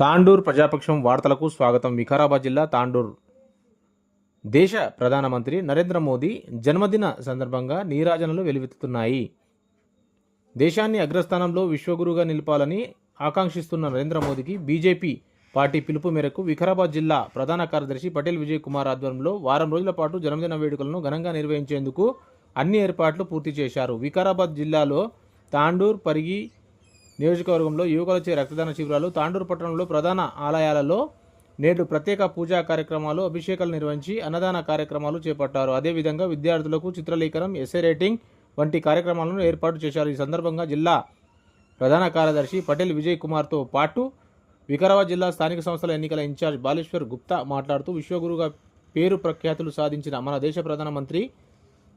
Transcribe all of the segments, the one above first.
తాండూర్ ప్రజాపక్షం వార్తలకు స్వాగతం. వికారాబాద్ జిల్లా తాండూర్. దేశ ప్రధానమంత్రి నరేంద్ర మోదీ జన్మదిన సందర్భంగా నీరాజనలు వెలువెత్తుతున్నాయి. దేశాన్ని అగ్రస్థానంలో విశ్వగురుగా నిలపాలని ఆకాంక్షిస్తున్న నరేంద్ర మోదీకి బీజేపీ పార్టీ పిలుపు మేరకు వికారాబాద్ జిల్లా ప్రధాన కార్యదర్శి పటేల్ విజయ్ కుమార్ ఆధ్వర్యంలో వారం రోజుల పాటు జన్మదిన వేడుకలను ఘనంగా నిర్వహించేందుకు అన్ని ఏర్పాట్లు పూర్తి చేశారు. వికారాబాద్ జిల్లాలో తాండూర్ పరిగి నియోజకవర్గంలో యువకులచే రక్తదాన శిబిరాలు తాండూరు పట్టణంలో ప్రధాన ఆలయాలలో నేడు ప్రత్యేక పూజా కార్యక్రమాలు అభిషేకాలు నిర్వహించి అన్నదాన కార్యక్రమాలు చేపట్టారు. అదేవిధంగా విద్యార్థులకు చిత్రలేఖనం ఎస్ఏ రేటింగ్ వంటి కార్యక్రమాలను ఏర్పాటు చేశారు. ఈ సందర్భంగా జిల్లా ప్రధాన కార్యదర్శి పటేల్ విజయ్ కుమార్తో పాటు వికారాబాద్ జిల్లా స్థానిక సంస్థల ఎన్నికల ఇన్ఛార్జ్ బాలేశ్వర్ గుప్తా మాట్లాడుతూ విశ్వగురుగా పేరు ప్రఖ్యాతులు సాధించిన మన దేశ ప్రధానమంత్రి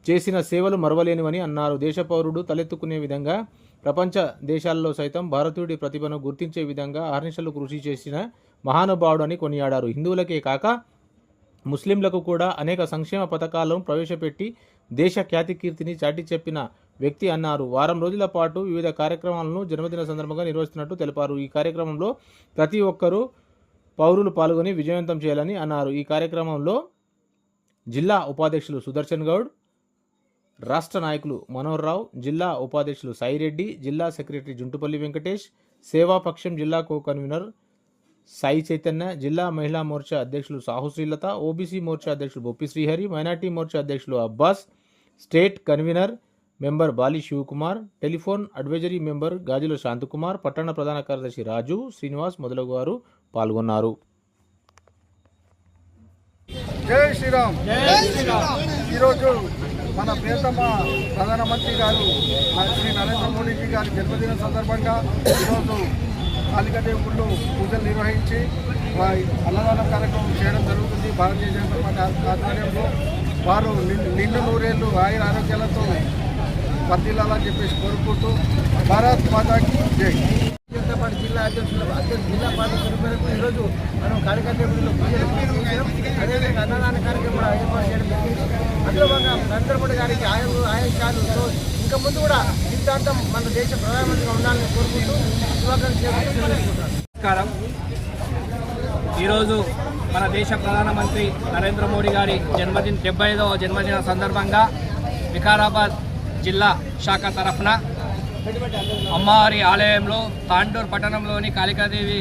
చేసిన సేవలు మరవలేనివని అన్నారు. దేశ పౌరుడు తలెత్తుకునే విధంగా ప్రపంచ దేశాల్లో సైతం భారతీయుడి ప్రతిభను గుర్తించే విధంగా అహర్నిశలు కృషి చేసిన మహానుభావుడు అని కొనియాడారు. హిందువులకే కాక ముస్లింలకు కూడా అనేక సంక్షేమ పథకాలను ప్రవేశపెట్టి దేశ ఖ్యాతి కీర్తిని చాటి చెప్పిన వ్యక్తి అన్నారు. వారం రోజుల పాటు వివిధ కార్యక్రమాలను జన్మదిన సందర్భంగా నిర్వహిస్తున్నట్టు తెలిపారు. ఈ కార్యక్రమంలో ప్రతి ఒక్కరూ పౌరులు పాల్గొని విజయవంతం చేయాలని అన్నారు. ఈ కార్యక్రమంలో జిల్లా ఉపాధ్యక్షులు సుదర్శన్ గౌడ్ రాష్ట్ర నాయకులు మనోహర్ రావు జిల్లా ఉపాధ్యక్షులు సాయిరెడ్డి జిల్లా సెక్రటరీ జుంటుపల్లి వెంకటేష్ సేవాపక్షం జిల్లా కో కన్వీనర్ సాయి చైతన్య జిల్లా మహిళా మోర్చా అధ్యక్షులు సాహు శ్రీలత ఓబీసీ మోర్చా అధ్యక్షులు బొప్పి శ్రీహరి మైనార్టీ మోర్చా అధ్యక్షులు Abbas state convener member Bali Shivakumar telephone advisory member Gajula Shanthakumar పట్టణ ప్రధాన కార్యదర్శి రాజు శ్రీనివాస్ మొదలగు వారు పాల్గొన్నారు. జై శ్రీరామ్. ఈరోజు మన ప్రియతమ ప్రధానమంత్రి గారు శ్రీ నరేంద్ర మోడీజీ గారి జన్మదిన సందర్భంగా ఈరోజు కాళికాదేవుళ్ళు పూజలు నిర్వహించి అన్నదానం కార్యక్రమం చేయడం జరుగుతుంది. భారతీయ జనతా పార్టీ ఆధ్వర్యంలో వారు నిండు నూరేళ్ళు ఆయుర ఆరోగ్యాలతో వర్ధిల్లాలని చెప్పేసి కోరుకుంటూ భారత్ మాతాకి జై. జనతా పార్టీ జిల్లా అధ్యక్షులు అధ్యక్ష జిల్లా పార్టీ సభ్యులకు ఈరోజు మనం కార్యకర్తలు పూజలు అదేవిధంగా అన్నదాన కార్యక్రమం ఏర్పాటు చేయడం జరిగింది. అందులో భాగంగా నరేంద్ర మోడీ గారికి ఆయు ఆయుష్యాలు ఇంకా ముందు కూడా సిద్ధాంతం మన దేశ ప్రధానమంత్రిగా ఉండాలని కోరుకుంటూ నమస్కారం. ఈరోజు మన దేశ ప్రధానమంత్రి నరేంద్ర మోడీ గారి జన్మదిన డెబ్బై ఐదవ జన్మదిన సందర్భంగా వికారాబాద్ జిల్లా శాఖ తరఫున అమ్మవారి ఆలయంలో తాండూర్ పట్టణంలోని కాళికాదేవి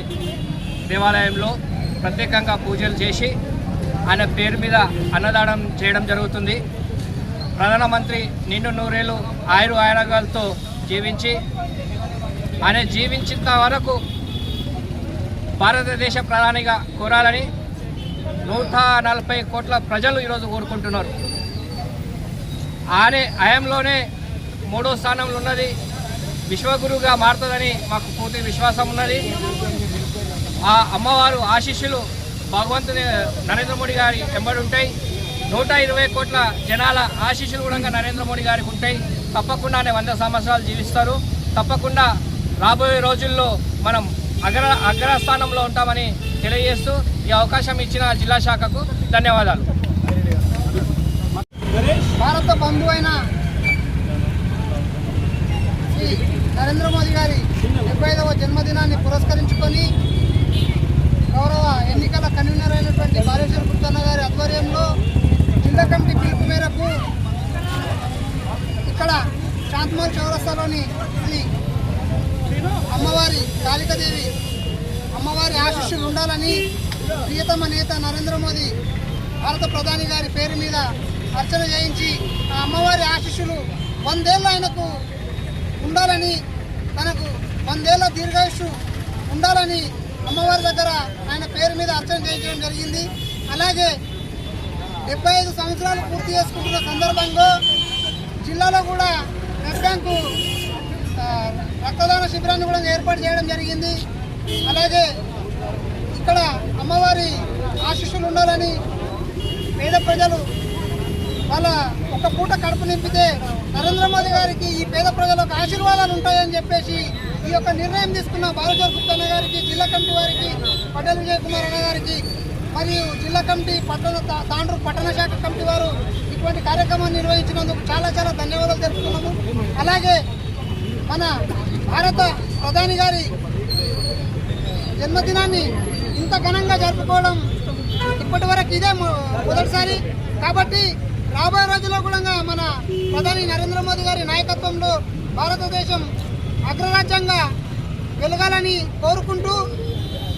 దేవాలయంలో ప్రత్యేకంగా పూజలు చేసి ఆయన పేరు మీద అన్నదానం చేయడం జరుగుతుంది. ప్రధానమంత్రి నిండు నూరేళ్ళు ఆయురు ఆయురాగాలతో జీవించి ఆయన జీవించిన వరకు భారతదేశ ప్రధానిగా కోరాలని నూట నలభై కోట్ల ప్రజలు ఈరోజు కోరుకుంటున్నారు. ఆనే హయాంలోనే మూడో స్థానంలో ఉన్నది. విశ్వగురువుగా మారుతుందని మాకు పూర్తి విశ్వాసం ఉన్నది. ఆ అమ్మవారు ఆశీస్సులు భగవంతుని నరేంద్ర మోడీ గారి ఎంబడి ఉంటాయి. నూట ఇరవై కోట్ల జనాల ఆశీస్సులు కూడా నరేంద్ర మోడీ గారికి ఉంటాయి. తప్పకుండానే వంద సంవత్సరాలు జీవిస్తారు. తప్పకుండా రాబోయే రోజుల్లో మనం అగ్ర అగ్రస్థానంలో ఉంటామని తెలియజేస్తూ ఈ అవకాశం ఇచ్చిన జిల్లా శాఖకు ధన్యవాదాలు. భారత బంధువైన అయిన నరేంద్ర మోదీ గారి డెబ్బై ఐదవ జన్మదినాన్ని పురస్కరించుకొని గౌరవ ఎన్నికల కన్వీనర్ అయినటువంటి బాలేశ్వర గుప్తన్న గారి ఆధ్వర్యంలో జిల్లా కమిటీ పిలుపు మేరకు ఇక్కడ శాంతమూరి చౌరస్తాలోని శ్రీ అమ్మవారి కాళికాదేవి అమ్మవారి ఆశీస్సులు ఉండాలని ప్రియతమ నేత నరేంద్ర మోదీ భారత ప్రధాని గారి పేరు మీద అర్చన చేయించి ఆ అమ్మవారి ఆశీస్సులు వందేళ్ళు ఆయనకు ఉండాలని తనకు వందేళ్ళ దీర్ఘాయుషు ఉండాలని అమ్మవారి దగ్గర ఆయన పేరు మీద అర్చన చేయించడం జరిగింది. అలాగే డెబ్బై ఐదు సంవత్సరాలు పూర్తి చేసుకుంటున్న సందర్భంగా జిల్లాలో కూడా బ్లడ్ బ్యాంకు రక్తదాన శిబిరాన్ని కూడా ఏర్పాటు చేయడం జరిగింది. అలాగే ఇక్కడ అమ్మవారి ఆశీస్సులు ఉండాలని పేద ప్రజలు వాళ్ళ ఒక పూట కడుపు నింపితే నరేంద్ర మోదీ గారికి ఈ పేద ప్రజలకు ఆశీర్వాదాలు ఉంటాయని చెప్పేసి ఈ యొక్క నిర్ణయం తీసుకున్న బాలచోర్ గుప్తన్న గారికి జిల్లా కమిటీ వారికి పటేల్ విజయ్ కుమార్ అన్న గారికి మరియు జిల్లా కమిటీ పట్టణ తాండ్రు పట్టణ శాఖ కమిటీ వారు ఇటువంటి కార్యక్రమాన్ని నిర్వహించినందుకు చాలా చాలా ధన్యవాదాలు తెలుపుతున్నాము. అలాగే మన భారత ప్రధాని గారి జన్మదినాన్ని ఇంత ఘనంగా జరుపుకోవడం ఇప్పటి వరకు ఇదే మొదటిసారి. కాబట్టి రాబోయే రోజుల్లో కూడా మన ప్రధాని నరేంద్ర మోదీ గారి నాయకత్వంలో భారతదేశం అగ్రరాజ్యంగా వెలగాలని కోరుకుంటూ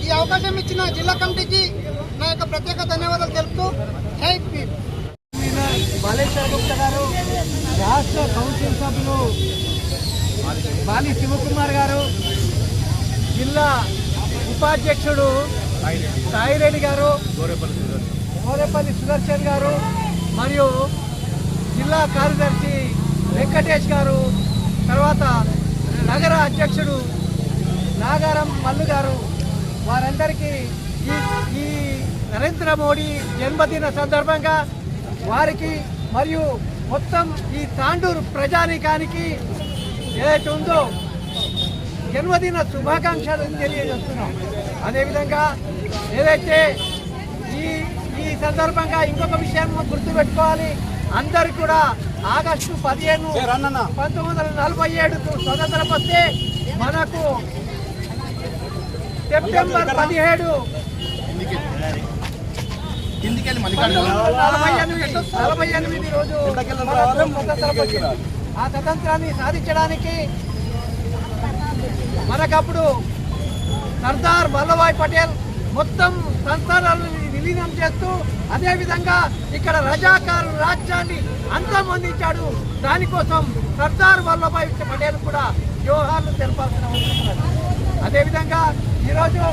ఈ అవకాశం ఇచ్చిన జిల్లా కమిటీకి నా యొక్క ప్రత్యేక ధన్యవాదాలు తెలుపుతూ జై బాలేశ్వర గుప్తా గారు రాష్ట్ర కౌన్సిల్ సభ్యులు బాలి శివకుమార్ గారు జిల్లా ఉపాధ్యక్షుడు సాయిరెడ్డి గారు గోరేపల్లి సుదర్శన్. గారు మరియు జిల్లా కార్యదర్శి వెంకటేష్ గారు తర్వాత నగర అధ్యక్షుడు నాగారం మల్లు గారు వారందరికీ ఈ ఈ నరేంద్ర మోడీ జన్మదిన సందర్భంగా వారికి మరియు మొత్తం ఈ తాండూరు ప్రజానీకానికి ఏదైతే ఉందో జన్మదిన శుభాకాంక్షలు తెలియజేస్తున్నాం. అదేవిధంగా ఏదైతే ఈ ఈ సందర్భంగా ఇంకొక విషయం గుర్తుపెట్టుకోవాలి. అందరు కూడా ఆగస్టు పదిహేను పంతొమ్మిది వందల నలభై ఏడుకు స్వతంత్రం వస్తే మనకు సెప్టెంబర్ పదిహేడు. నలభై ఎనిమిది నలభై ఎనిమిది రోజు మనకు స్వతంత్రం వచ్చింది. ఆ స్వతంత్రాన్ని సాధించడానికి మనకప్పుడు సర్దార్ వల్లభాయ్ పటేల్ మొత్తం సంస్థానాలను విలీనం చేస్తూ అదేవిధంగా ఇక్కడ రజాకారు రాజ్యాన్ని అంతమొందించాడు. దానికోసం సర్దార్ వల్లభాయ్ పటేల్ కూడా జోహార్లు తెలపాల్సిన అవసరం అదేవిధంగా ఈరోజు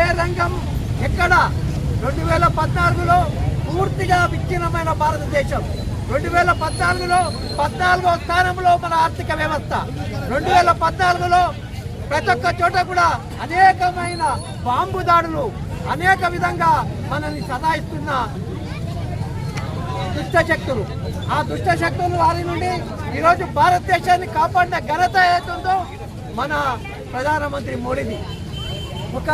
ఏ రంగం ఎక్కడ? రెండు వేల పద్నాలుగులో పూర్తిగా విచ్ఛిన్నమైన భారతదేశం. రెండు వేల పద్నాలుగులో పద్నాలుగో స్థానంలో మన ఆర్థిక వ్యవస్థ. రెండు వేల పద్నాలుగులో ప్రతి ఒక్క చోట కూడా అనేకమైన బాంబు దాడులు అనేక విధంగా మనల్ని సదాయిస్తున్న దుష్ట శక్తులు ఆ దుష్ట శక్తులు వారి నుండి ఈరోజు భారతదేశాన్ని కాపాడిన ఘనత ఏతుందో మన ప్రధానమంత్రి మోడీది. ఒక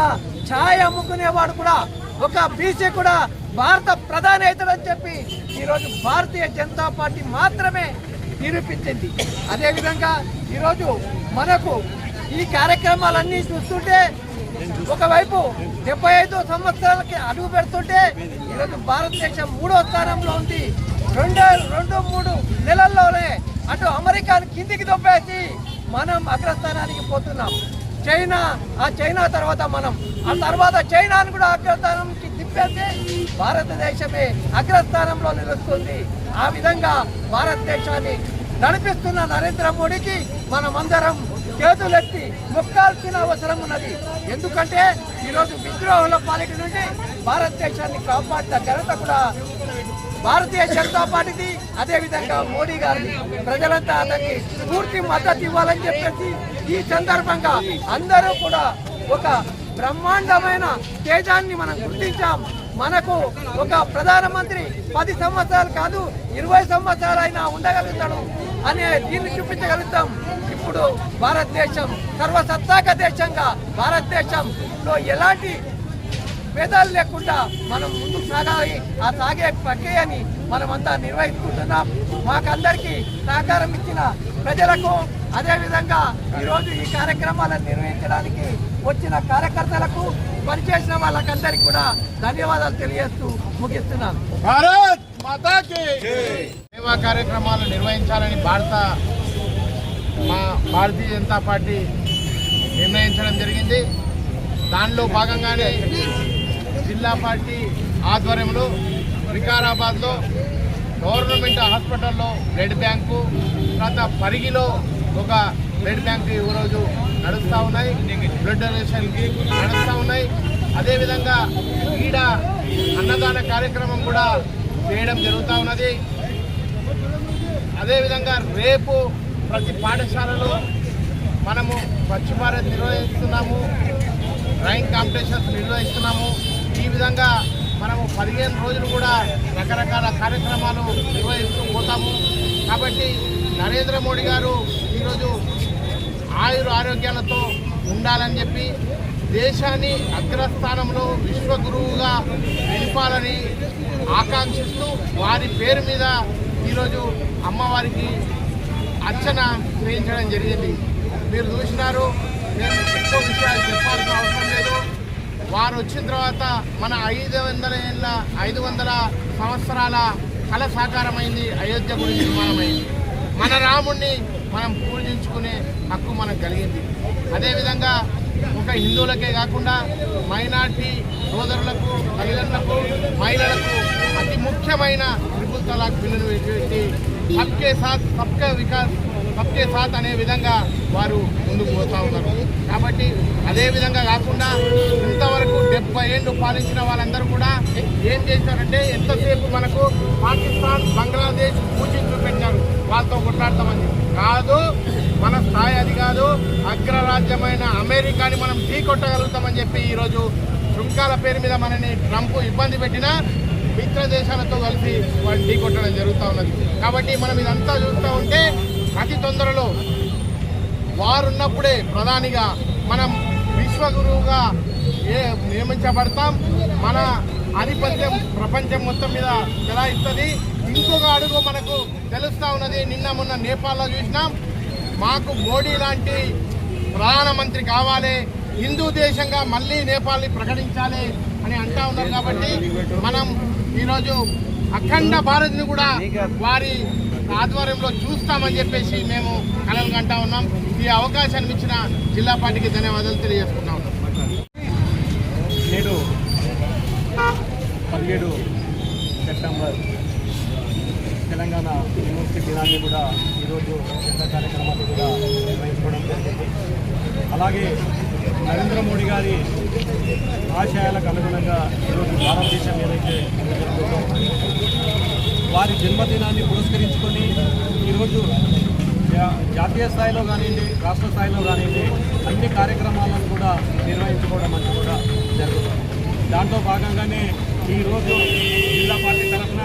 ఛాయ్ అమ్ముకునేవాడు కూడా ఒక బీసీ కూడా భారత ప్రధాని అవుతాడని చెప్పి ఈరోజు భారతీయ జనతా పార్టీ మాత్రమే నిరూపించింది. అదేవిధంగా ఈరోజు మనకు ఈ కార్యక్రమాలన్నీ చూస్తుంటే ఒకవైపు డెబ్బై ఐదు సంవత్సరాలకి అడుగు పెడుతుంటే ఈరోజు భారతదేశం మూడో స్థానంలో ఉంది. రెండు రెండు మూడు నెలల్లోనే అటు అమెరికాను కిందికి దొబ్బేసి మనం అగ్రస్థానానికి పోతున్నాం. చైనా ఆ చైనా తర్వాత మనం. ఆ తర్వాత చైనాను కూడా అగ్రస్థానంకి తిప్పేస్తే భారతదేశమే అగ్రస్థానంలో నిలుస్తుంది. ఆ విధంగా భారతదేశాన్ని నడిపిస్తున్న నరేంద్ర మోడీకి మనమందరం చేతులెత్తి మొక్కాల్సిన అవసరం ఉన్నది. ఎందుకంటే ఈరోజు విద్రోహుల పాలిట నుండి భారతదేశాన్ని కాపాడిన ఘనత కూడా భారతీయ జనతా పార్టీది అదేవిధంగా మోడీ గారిని ప్రజలంతా అతనికి పూర్తి మద్దతు ఇవ్వాలని చెప్పేసి ఈ సందర్భంగా అందరూ కూడా ఒక బ్రహ్మాండమైన తేజాన్ని మనం గుర్తించాం. మనకు ఒక ప్రధానమంత్రి పది సంవత్సరాలు కాదు ఇరవై సంవత్సరాలైనా ఉండగలుగుతాడు అనే దీన్ని చూపించగలుగుతాం. ఇప్పుడు భారతదేశం సర్వసత్తాక దేశంగా భారతదేశంలో ఎలాంటి భేదాలు లేకుండా మనం ముందుకు సాగాలి. ఆ సాగే ప్రక్రియని మనమంతా నిర్వహించుకుంటున్నాం. మాకందరికీ సహకారం ఇచ్చిన ప్రజలకు అదేవిధంగా ఈరోజు ఈ కార్యక్రమాలను నిర్వహించడానికి వచ్చిన కార్యకర్తలకు పనిచేసిన వాళ్ళకందరికీ కూడా ధన్యవాదాలు తెలియజేస్తూ ముగిస్తున్నాను. భారత్ మాతాకి సేవా కార్యక్రమాలు నిర్వహించాలని భారత మా భారతీయ జనతా పార్టీ నిర్ణయించడం జరిగింది. దానిలో భాగంగానే జిల్లా పార్టీ ఆధ్వర్యంలో వికారాబాద్లో గవర్నమెంట్ హాస్పిటల్లో బ్లడ్ బ్యాంకు తర్వాత పరిగిలో ఒక బ్లడ్ బ్యాంక్ ఈరోజు నడుస్తూ ఉన్నాయి. బ్లడ్ డొనేషన్కి నడుస్తూ ఉన్నాయి. అదేవిధంగా ఈడ అన్నదాన కార్యక్రమం కూడా చేయడం జరుగుతూ ఉన్నది. అదేవిధంగా రేపు ప్రతి పాఠశాలలో మనము స్వచ్ఛ భారత్ నిర్వహిస్తున్నాము. డ్రాయింగ్ కాంపిటీషన్స్ నిర్వహిస్తున్నాము. ఈ విధంగా మనము పదిహేను రోజులు కూడా రకరకాల కార్యక్రమాలు నిర్వహిస్తూ పోతాము. కాబట్టి నరేంద్ర మోడీ గారు ఈరోజు ఆయుర ఆరోగ్యాలతో ఉండాలని చెప్పి దేశాన్ని అగ్రస్థానంలో విశ్వగురువుగా నింపాలని ఆకాంక్షిస్తూ వారి పేరు మీద ఈరోజు అమ్మవారికి అర్చన చేయించడం జరిగింది. మీరు చూసినారు నేను ఎక్కువ విషయాలు చెప్పాల్సిన అవసరం వారు వచ్చిన తర్వాత మన ఐదు వందల ఏళ్ళ ఐదు వందల సంవత్సరాల కళ సాకారమైంది అయోధ్య గుడి నిర్మాణమైంది. మన రాముణ్ణి మనం పూజించుకునే హక్కు మనకు కలిగింది. అదేవిధంగా ఒక హిందువులకే కాకుండా మైనార్టీ సోదరులకు తల్లిదండ్రులకు మహిళలకు అతి ముఖ్యమైన త్రిపుల్ తలాక్ బిల్లును పెట్టి సబ్కే సాత్ సబ్కా వికాస్ సబ్కే సాత్ అనే విధంగా వారు ముందుకు పోతా ఉన్నారు. కాబట్టి అదేవిధంగా కాకుండా ఇంతవరకు డెబ్బై ఏళ్ళు పాలించిన వాళ్ళందరూ కూడా ఏం చేశారంటే ఎంతసేపు మనకు పాకిస్తాన్ బంగ్లాదేశ్ పూజించు పెట్టినారు వాళ్ళతో కొట్లాడతామని. కాదు మన స్థాయి అది కాదు. అగ్రరాజ్యమైన అమెరికాని మనం ఢీ కొట్టగలుగుతామని చెప్పి ఈరోజు శృంఖాల పేరు మీద మనని ట్రంప్ ఇబ్బంది పెట్టినా మిత్ర దేశాలతో కలిసి వాళ్ళు ఢీ కొట్టడం జరుగుతూ ఉన్నది. కాబట్టి మనం ఇదంతా చూస్తూ ఉంటే అతి తొందరలో వారున్నప్పుడే ప్రధానిగా మనం విశ్వగురువుగా ఏ నియమించబడతాం? మన ఆధిపత్యం ప్రపంచం మొత్తం మీద చెలాయిస్తుంది. ఇంకొక అడుగు మనకు తెలుస్తూ ఉన్నది నిన్న మొన్న నేపాల్లో చూసినాం. మాకు మోడీ లాంటి ప్రధానమంత్రి కావాలి. హిందూ దేశంగా మళ్ళీ నేపాల్ని ప్రకటించాలి అని అంటా ఉన్నారు కాబట్టి మనం ఈరోజు అఖండ భారత్ని కూడా వారి ఆధ్వర్యంలో చూస్తామని చెప్పేసి మేము కలలు కంటా ఉన్నాం. ఈ అవకాశాన్ని ఇచ్చిన జిల్లా పార్టీకి ధన్యవాదాలు తెలియజేసుకుంటా ఉన్నాం. నేడు పదిహేడు సెప్టెంబర్ తెలంగాణ యూనివర్సిటీ దినాన్ని కూడా ఈరోజు పెద్ద కార్యక్రమాలు కూడా నిర్వహించుకోవడం జరిగింది. అలాగే నరేంద్ర మోడీ గారి ఆశయాలకు అనుగుణంగా ఈరోజు భారతదేశం ఏదైతే జరుగుతుందో వారి జన్మదినాన్ని పురస్కరించుకొని ఈరోజు జాతీయ స్థాయిలో కానివ్వండి రాష్ట్ర స్థాయిలో కానివ్వండి అన్ని కార్యక్రమాలను కూడా నిర్వహించుకోవడం అనేది కూడా జరుగుతుంది. దాంట్లో భాగంగానే ఈరోజు జిల్లా పార్టీ తరఫున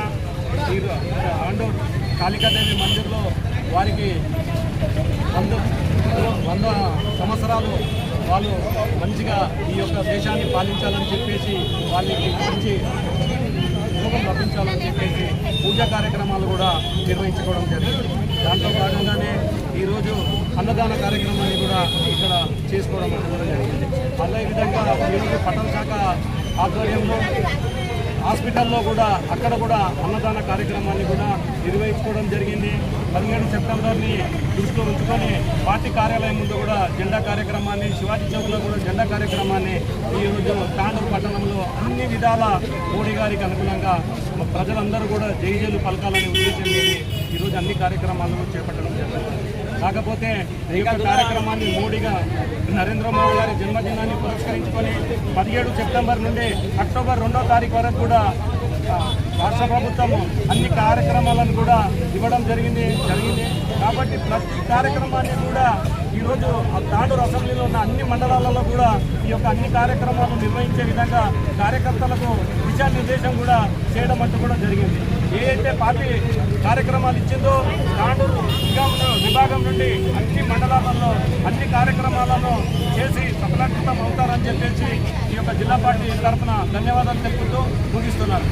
ఆండూర్ కాళికాదేవి మందిర్లో వారికి వంద వంద సంవత్సరాలు వాళ్ళు మంచిగా ఈ యొక్క దేశాన్ని పాలించాలని చెప్పేసి వాళ్ళకి మంచి ఉద్యోగం లభించాలని చెప్పేసి పూజా కార్యక్రమాలు కూడా నిర్వహించుకోవడం జరిగింది. దాంట్లో భాగంగానే ఈరోజు అన్నదాన కార్యక్రమాన్ని కూడా ఇక్కడ చేసుకోవడం అనేది కూడా జరిగింది. అదేవిధంగా ఈరోజు పట్టణ శాఖ ఆధ్వర్యంలో హాస్పిటల్లో కూడా అక్కడ కూడా అన్నదాన కార్యక్రమాన్ని కూడా నిర్వహించుకోవడం జరిగింది. పదిహేడు సెప్టెంబర్ని దృష్టిలో ఉంచుకొని పార్టీ కార్యాలయం ముందు కూడా జెండా కార్యక్రమాన్ని శివాజీ చౌక్లో కూడా జెండా కార్యక్రమాన్ని ఈరోజు తాండూరు పట్టణంలో అన్ని విధాల మోడీ గారికి అనుగుణంగా ప్రజలందరూ కూడా జైజేలు పలకాలని ఉద్దేశం ఈరోజు అన్ని కార్యక్రమాలను చేపట్టడం జరిగింది. కాకపోతే ఈ యొక్క కార్యక్రమాన్ని మోడీగా నరేంద్ర మోడీ గారి జన్మదినాన్ని పురస్కరించుకొని పదిహేడు సెప్టెంబర్ నుండి అక్టోబర్ రెండో తారీఖు వరకు కూడా రాష్ట్ర ప్రభుత్వం అన్ని కార్యక్రమాలను కూడా ఇవ్వడం జరిగింది జరిగింది. కాబట్టి ప్రతి కార్యక్రమాన్ని కూడా ఈరోజు ఆ తాండూరు అసెంబ్లీలో ఉన్న అన్ని మండలాలలో కూడా ఈ యొక్క అన్ని కార్యక్రమాలు నిర్వహించే విధంగా కార్యకర్తలకు దిశానిర్దేశం కూడా చేయడం అంటూ కూడా జరిగింది. ఏదైతే పార్టీ కార్యక్రమాలు ఇచ్చిందో తాండూరు విభాగం విభాగం నుండి అన్ని మండలాలలో అన్ని కార్యక్రమాలను చేసి సఫలీకృతం అవుతారని చెప్పేసి ఈ యొక్క జిల్లా పార్టీ తరఫున ధన్యవాదాలు తెలుపుతూ ముగిస్తున్నారు